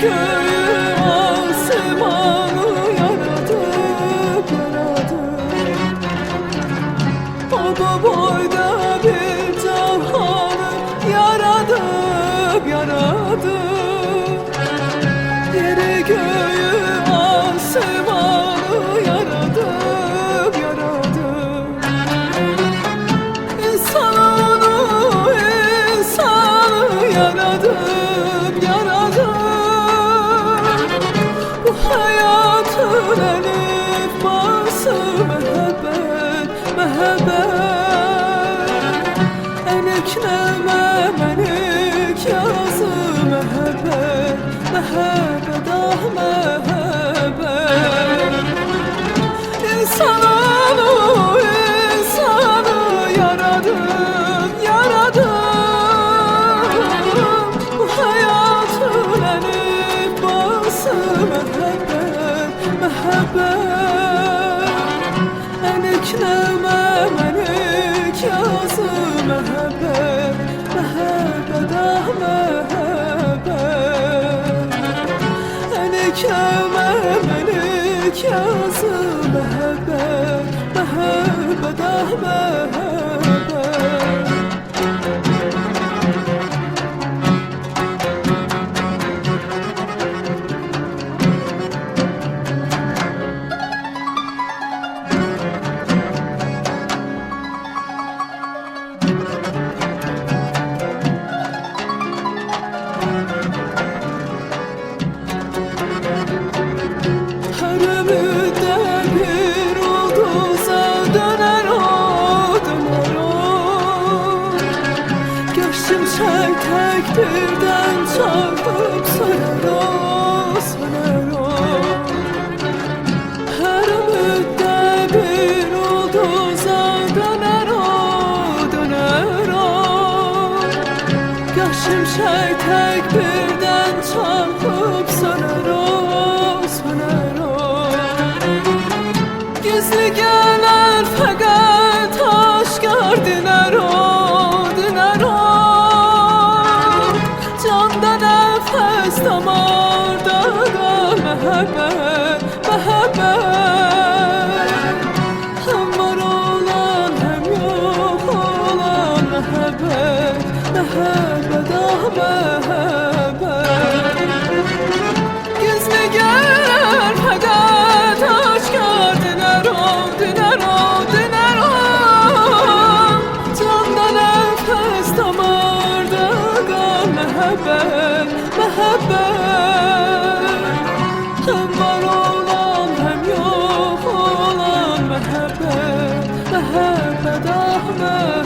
köyüm asmanı yaradı. Bıradı O bu boyda Bekleme beni Kazı mehebe Mehebe dah mehebe. İnsanı insanı yaradım Yaradım. Bu hayatın elif bası Mehebe mehebe. Enekleme Menik yazı mehabbet Mehabbet birden çarpıp söner o Her ümide bir ulduza döner o, döner o Yaşım şey tek birden çarpıp söner o, damarda da mehabbet, mehabbet Hem var hem yok olan mehabbet Mehabbet ah mehabbet kal mehabbet, mehabbet. Hem var olan hem yok olan mehabbet, mehabbet ah